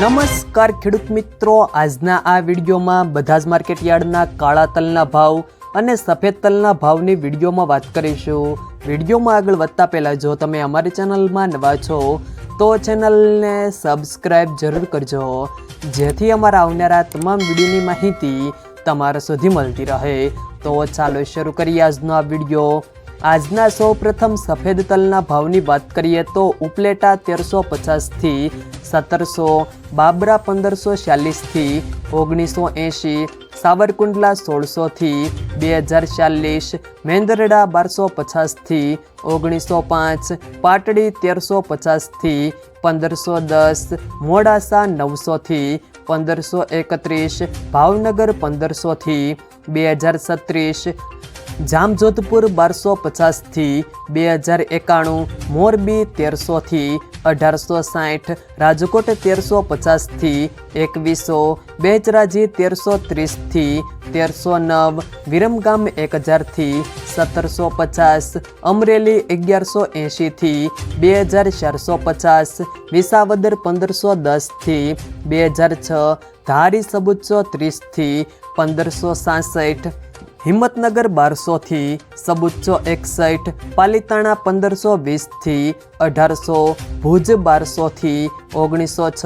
નમસ્કાર, ખેડૂત મિત્રો. આજના આ વિડીયોમાં બધા જ માર્કેટ યાર્ડના કાળા તલના ભાવ અને સફેદ તલના ભાવની વિડીયોમાં વાત કરીશું. વિડીયોમાં આગળ વધતા પહેલાં, જો તમે અમારી ચેનલમાં નવા છો, તો ચેનલને સબસ્ક્રાઈબ જરૂર કરજો. જેથી અમારા આવનારા તમામ વિડીયોની માહિતી તમારા સુધી મળતી રહે. તો ચાલો શરૂ કરીએ આજનો આ વીડિયો. આજના સૌ પ્રથમ સફેદ તલના ભાવની વાત કરીએ તો ઉપલેટા તેરસો પચાસથી સત્તરસો, બાબરા પંદરસો ચાલીસથી ઓગણીસો એંશી, સાવરકુંડલા સોળસોથી બે હજાર ચાલીસ, મેંદરડા બારસો પચાસથી ઓગણીસો પાંચ, પાટડી તેરસો પચાસથી પંદરસો દસ, મોડાસા નવસોથી પંદરસો એકત્રીસ, ભાવનગર પંદરસોથી બે હજાર છત્રીસ જામજોધપુર બારસો પચાસથી બે હજાર એકાણું, મોરબી તેરસોથી અઢારસો સાઠ, રાજકોટ તેરસો પચાસથી એકવીસો, બેચરાજી તેરસો ત્રીસથી તેરસો નવ, વિરમગામ એક હજારથી સત્તરસો પચાસ, અમરેલી અગિયારસો એંશીથી બે હજાર ચારસો પચાસ, વિસાવદર પંદરસો દસથી બે હજાર છ, ધારી સબુચ્ચો ત્રીસથી પંદરસો સાસઠ હિંમતનગર બારસોથી સબુચ્ચો એકસઠ પાલિતાણા પંદરસો વીસથી અઢારસો, ભુજ બારસોથી ઓગણીસો છ,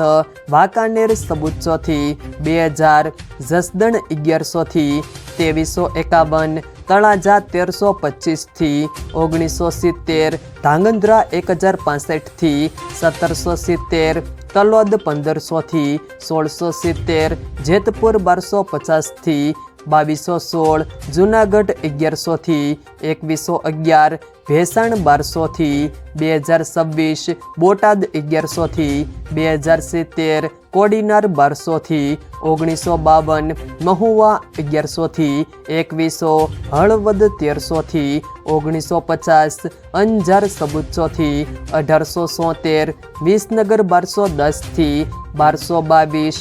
વાંકાનેર સબુચ્ચોથી બે હજાર, જસદણ અગિયારસોથી ત્રેવીસો એકાવન, તળાજા તેરસો પચીસથી ઓગણીસો સિત્તેર, ધાંગધ્રા એક હજાર પાસઠથી સત્તરસો સિત્તેર, તલોદ પંદરસોથી સોળસો સિત્તેર, જેતપુર બારસો પચાસથી બાવીસો સોળ, જુનાગઢ અગિયારસોથી એકવીસો અગિયાર, ભેસાણ બારસોથી બે હજાર છવ્વીસ, બોટાદ અગિયારસોથી બે હજાર સિત્તેર, કોડીનાર બારસોથી ઓગણીસો બાવન, મહુવા અગિયારસોથી એકવીસો, હળવદ તેરસોથી ઓગણીસો પચાસ, અંજાર સબુચ્ચોથી અઢારસો સોતેર, વિસનગર બારસો દસથી બારસો બાવીસ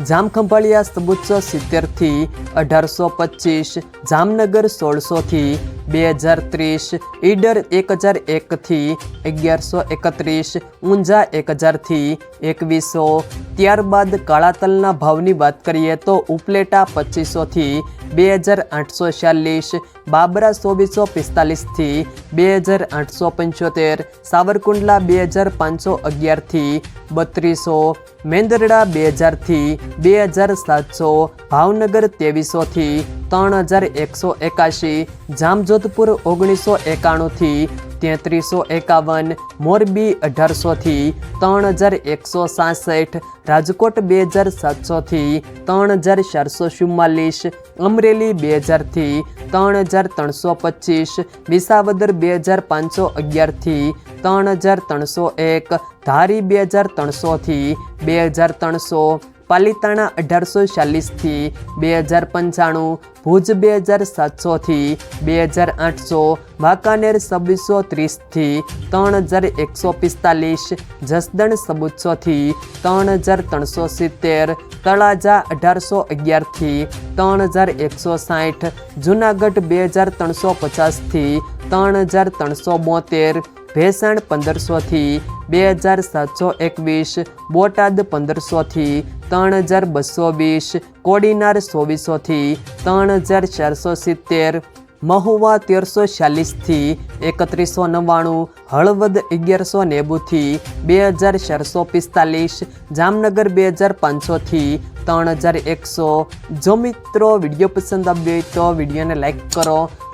જામખંભાળિયા સબુચ્ચો સિત્તેરથી અઢારસો પચીસ જામનગર સોળસોથી બે હજાર ત્રીસ, ઈડર એક હજાર એકથી અગિયારસો એકત્રીસ, ઊંઝા એક હજારથી એકવીસો. ત્યારબાદ કાળા તલના ભાવની વાત કરીએ તો ઉપલેટા પચીસોથી બે હજાર આઠસો ચાલીસ બાબરા ચોવીસો પિસ્તાલીસથી બે હજાર આઠસો પંચોતેર, સાવરકુંડલા બે હજાર પાંચસો અગિયારથી બત્રીસો, મેંદરડા બે હજારથી બે હજાર સાતસો, ભાવનગર ત્રેવીસોથી ત્રણ હજાર એકસો એકાશી જામજોધપુર ઓગણીસો એકાણુંથી તેત્રીસો એકાવન, મોરબી અઢારસોથી ત્રણ હજાર એકસો સાસઠ, રાજકોટ બે હજાર સાતસોથી ત્રણ હજાર ચારસો ચુમ્માલીસ, અમરેલી બે હજારથી ત્રણ હજાર ત્રણસો પચીસ, વિસાવદર બે હજાર પાંચસો અગિયારથી ત્રણ હજાર ત્રણસો એક, ધારી બે હજાર ત્રણસોથી બે હજાર ત્રણસો પાલિતાણા અઢારસો ચાલીસથી બે હજાર પંચાણું, ભુજ બે હજાર સાતસોથી બે હજાર આઠસો, વાંકાનેર છવ્વીસો ત્રીસથી ત્રણ હજાર એકસો પિસ્તાલીસ, જસદણ સબુચ્ચોથી ત્રણ હજાર ત્રણસો સિત્તેર, તળાજા અઢારસો અગિયારથી ત્રણ હજાર એકસો સાઠ, જુનાગઢ બે હજાર ત્રણસો પચાસથી ત્રણ હજાર ત્રણસો બોતેર ભેસાણ પંદરસોથી બે હજાર સાતસો એકવીસ, બોટાદ પંદરસોથી ત્રણ હજાર બસો વીસ, કોડીનાર ચોવીસોથી ત્રણ હજાર ચારસો સિત્તેર, મહુવા તેરસો ચાલીસથી એકત્રીસો નવ્વાણું, હળવદ અગિયારસો નેવુંથી બે હજાર ચારસો પિસ્તાલીસ, જામનગર બે હજાર પાંચસોથી ત્રણ હજાર એકસો. જો મિત્રો વીડિયો પસંદ આવ્યો હોય તો વિડીયોને લાઈક કરો